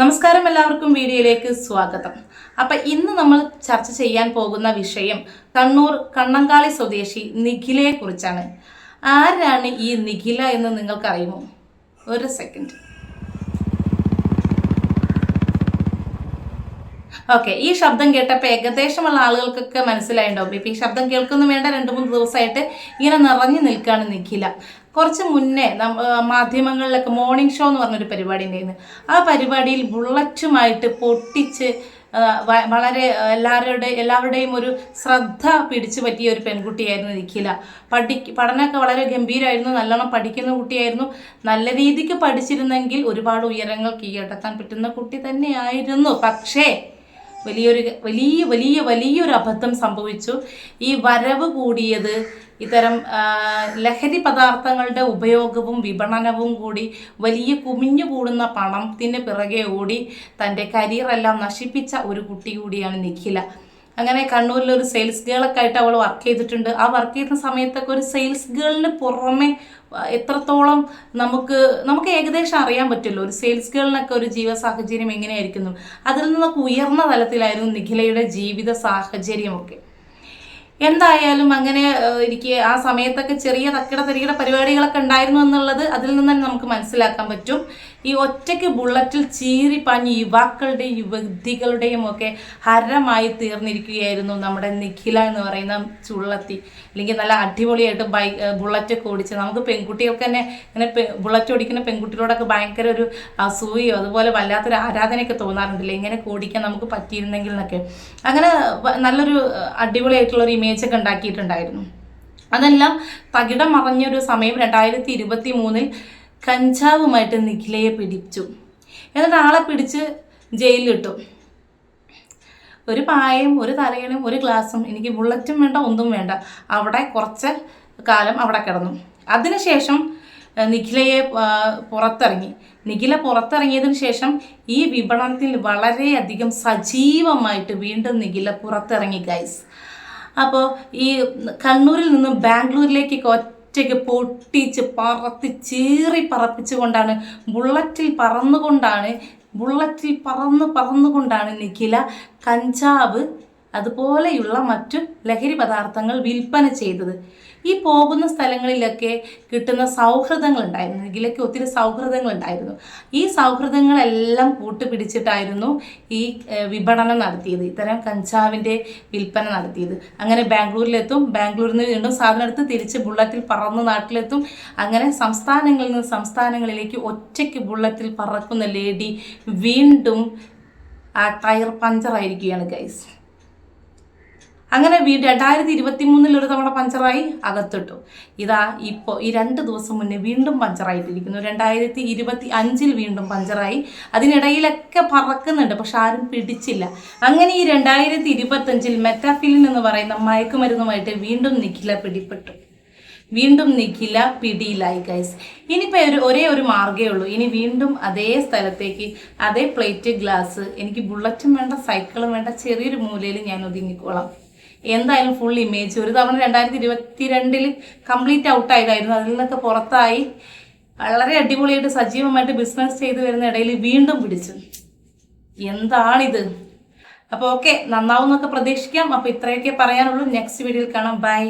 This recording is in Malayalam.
നമസ്കാരം എല്ലാവർക്കും വീഡിയോയിലേക്ക് സ്വാഗതം. അപ്പം ഇന്ന് നമ്മൾ ചർച്ച ചെയ്യാൻ പോകുന്ന വിഷയം കണ്ണൂർ കണ്ണങ്കാളി സ്വദേശി നിഖിലയെ കുറിച്ചാണ്. ആരാണ് ഈ നിഖില എന്ന് നിങ്ങൾക്കറിയുമോ? ഒരു സെക്കൻഡ് ഓക്കെ ഈ ശബ്ദം കേട്ടപ്പോൾ ഏകദേശമുള്ള ആളുകൾക്കൊക്കെ മനസ്സിലായിട്ടുണ്ടാവും ഇപ്പം ഈ ശബ്ദം കേൾക്കുന്നു വേണ്ട രണ്ട് മൂന്ന് ദിവസമായിട്ട് ഇങ്ങനെ നിറഞ്ഞു നിൽക്കുകയാണ് നിഖില. കുറച്ച് മുന്നേ മാധ്യമങ്ങളിലൊക്കെ മോർണിംഗ് ഷോ എന്ന് പറഞ്ഞൊരു പരിപാടി ഉണ്ടായിരുന്നു. ആ പരിപാടിയിൽ ബുള്ളറ്റുമായിട്ട് പൊട്ടിച്ച് വളരെ എല്ലാവരുടെ എല്ലാവരുടെയും ഒരു ശ്രദ്ധ പിടിച്ചു പറ്റിയ ഒരു പെൺകുട്ടിയായിരുന്നു നിഖില. പഠി പഠനമൊക്കെ വളരെ ഗംഭീരമായിരുന്നു നല്ലോണം പഠിക്കുന്ന കുട്ടിയായിരുന്നു. നല്ല രീതിക്ക് പഠിച്ചിരുന്നെങ്കിൽ ഒരുപാട് ഉയരങ്ങൾ കീഴടക്കാൻ പറ്റുന്ന കുട്ടി തന്നെയായിരുന്നു. പക്ഷേ വലിയൊരു വലിയ വലിയ വലിയൊരു അബദ്ധം സംഭവിച്ചു. ഈ വരവ് കൂടിയത് ഇത്തരം ലഹരി പദാർത്ഥങ്ങളുടെ ഉപയോഗവും വിപണനവും കൂടി വലിയ കുമിഞ്ഞു കൂടുന്ന പണത്തിന് പിറകെ ഓടി തന്റെ കരിയറെല്ലാം നശിപ്പിച്ച ഒരു കുട്ടി കൂടിയാണ് നിഖില. അങ്ങനെ കണ്ണൂരിൽ ഒരു സെയിൽസ് ഗേളൊക്കെ ആയിട്ട് അവൾ വർക്ക് ചെയ്തിട്ടുണ്ട്. ആ വർക്ക് ചെയ്യുന്ന സമയത്തൊക്കെ ഒരു സെയിൽസ് ഗേളിന് പുറമെ എത്രത്തോളം നമുക്ക് നമുക്ക് ഏകദേശം അറിയാൻ പറ്റുമല്ലോ. ഒരു സെയിൽസ് ഗേളിനൊക്കെ ഒരു ജീവ സാഹചര്യം എങ്ങനെയായിരിക്കുന്നു? അതിൽ നിന്നൊക്കെ ഉയർന്ന തലത്തിലായിരുന്നു നിഖിലയുടെ ജീവിത സാഹചര്യമൊക്കെ. എന്തായാലും അങ്ങനെ എനിക്ക് ആ സമയത്തൊക്കെ ചെറിയ തക്കിട തരികിട പരിപാടികളൊക്കെ ഉണ്ടായിരുന്നു എന്നുള്ളത് അതിൽ നിന്ന് തന്നെ നമുക്ക് മനസ്സിലാക്കാൻ പറ്റും. ഈ ഒറ്റയ്ക്ക് ബുള്ളറ്റിൽ ചീറി പാഞ്ഞ് യുവാക്കളുടെയും യുവതികളുടെയും ഒക്കെ ഹരമായി തീർന്നിരിക്കുകയായിരുന്നു നമ്മുടെ നിഖില എന്ന് പറയുന്ന ചുള്ളത്തി. അല്ലെങ്കിൽ നല്ല അടിപൊളിയായിട്ട് ബൈക്ക് ബുള്ളറ്റൊക്കെ ഓടിച്ച് നമുക്ക് പെൺകുട്ടികൾക്ക് തന്നെ ഇങ്ങനെ ബുള്ളറ്റ് ഓടിക്കുന്ന പെൺകുട്ടികളോടൊക്കെ ഭയങ്കര ഒരു അസൂയോ അതുപോലെ വല്ലാത്തൊരു ആരാധനയൊക്കെ തോന്നാറുണ്ടല്ലേ? ഇങ്ങനെ ഓടിക്കാൻ നമുക്ക് പറ്റിയിരുന്നെങ്കിൽ എന്നൊക്കെ. അങ്ങനെ നല്ലൊരു അടിപൊളിയായിട്ടുള്ള ഒരു ഇമേജ് ഒക്കെ ഉണ്ടാക്കിയിട്ടുണ്ടായിരുന്നു. അതെല്ലാം തകിടം മറഞ്ഞൊരു സമയം രണ്ടായിരത്തി ഇരുപത്തി മൂന്നിൽ കഞ്ചാവുമായിട്ട് നിഖിലയെ പിടിച്ചു. എന്നിട്ട് ആളെ പിടിച്ച് ജയിലിലിട്ടു. ഒരു പായയും ഒരു തലയണയും ഒരു ഗ്ലാസും എനിക്ക് ബുള്ളറ്റും വേണ്ട ഒന്നും വേണ്ട. അവിടെ കുറച്ച് കാലം അവിടെ കിടന്നു. അതിനുശേഷം നിഖിലയെ പുറത്തിറങ്ങി. നിഖില പുറത്തിറങ്ങിയതിന് ശേഷം ഈ വിപണനത്തിൽ വളരെയധികം സജീവമായിട്ട് വീണ്ടും നിഖില പുറത്തിറങ്ങി ഗൈസ് അപ്പോൾ ഈ കണ്ണൂരിൽ നിന്നും ബാംഗ്ലൂരിലേക്കൊക്കെ ഒറ്റയ്ക്ക് പൊട്ടിച്ച് പറത്തി ചീറി പറപ്പിച്ചുകൊണ്ടാണ് ബുള്ളറ്റിൽ പറന്നുകൊണ്ടാണ് ബുള്ളറ്റിൽ പറന്ന് പറന്നുകൊണ്ടാണ് നിഖില കഞ്ചാവ് അതുപോലെയുള്ള മറ്റു ലഹരി പദാർത്ഥങ്ങൾ വിൽപ്പന ചെയ്തത്. ഈ പോകുന്ന സ്ഥലങ്ങളിലൊക്കെ കിട്ടുന്ന സൗഹൃദങ്ങൾ ഉണ്ടായിരുന്നു. ഇതിലൊക്കെ ഒത്തിരി സൗഹൃദങ്ങൾ ഉണ്ടായിരുന്നു. ഈ സൗഹൃദങ്ങളെല്ലാം കൂട്ടുപിടിച്ചിട്ടായിരുന്നു ഈ വിപണനം നടത്തിയത്. ഇത്തരം കഞ്ചാവിന്റെ വിൽപ്പന നടത്തിയത്. അങ്ങനെ ബാംഗ്ലൂരിലെത്തും ബാംഗ്ലൂരിൽ നിന്ന് വീണ്ടും സാധനം എടുത്ത് തിരിച്ച് ബുള്ളറ്റിൽ പറന്ന് നാട്ടിലെത്തും. അങ്ങനെ സംസ്ഥാനങ്ങളിൽ നിന്ന് സംസ്ഥാനങ്ങളിലേക്ക് ഒറ്റയ്ക്ക് ബുള്ളറ്റിൽ പറക്കുന്ന ലേഡി വീണ്ടും ആ ടയർ പഞ്ചറായിരിക്കുകയാണ് ഗൈസ്. അങ്ങനെ രണ്ടായിരത്തി ഇരുപത്തി മൂന്നിൽ ഒരു തവണ പഞ്ചറായി അകത്തിട്ടു. ഇതാ ഇപ്പോൾ ഈ രണ്ട് ദിവസം മുന്നേ വീണ്ടും പഞ്ചറായിട്ടിരിക്കുന്നു. രണ്ടായിരത്തി ഇരുപത്തി അഞ്ചിൽ വീണ്ടും പഞ്ചറായി. അതിനിടയിലൊക്കെ പറക്കുന്നുണ്ട് പക്ഷെ ആരും പിടിച്ചില്ല. അങ്ങനെ ഈ രണ്ടായിരത്തി ഇരുപത്തഞ്ചിൽ മെറ്റാഫിലിൻ എന്ന് പറയുന്ന മയക്കുമരുന്നുമായിട്ട് വീണ്ടും നിഖില പിടിപ്പെട്ടു വീണ്ടും നിഖില പിടിയിലായി ഗൈസ് ഇനിയിപ്പോൾ ഒരു ഒരേ ഒരു മാർഗമേ ഉള്ളൂ. ഇനി വീണ്ടും അതേ സ്ഥലത്തേക്ക് അതേ പ്ലേറ്റ് ഗ്ലാസ് എനിക്ക് ബുള്ളറ്റും വേണ്ട സൈക്കിളും വേണ്ട ചെറിയൊരു മൂലയിൽ ഞാൻ ഒതുങ്ങിക്കോളാം. എന്തായാലും ഫുൾ ഇമേജ് ഒരു തവണ രണ്ടായിരത്തി ഇരുപത്തി രണ്ടിൽ കംപ്ലീറ്റ് ഔട്ടായതായിരുന്നു അതിൽ നിന്നൊക്കെ പുറത്തായി. വളരെ അടിപൊളിയായിട്ട് സജീവമായിട്ട് ബിസിനസ് ചെയ്തു വരുന്ന ഇടയിൽ വീണ്ടും പിടിച്ചു എന്താണിത്? അപ്പോൾ ഓക്കെ നന്നാവും എന്നൊക്കെ പ്രതീക്ഷിക്കാം. അപ്പോൾ ഇത്രയൊക്കെ പറയാനുള്ളൂ. നെക്സ്റ്റ് വീഡിയോയിൽ കാണാം. ബൈ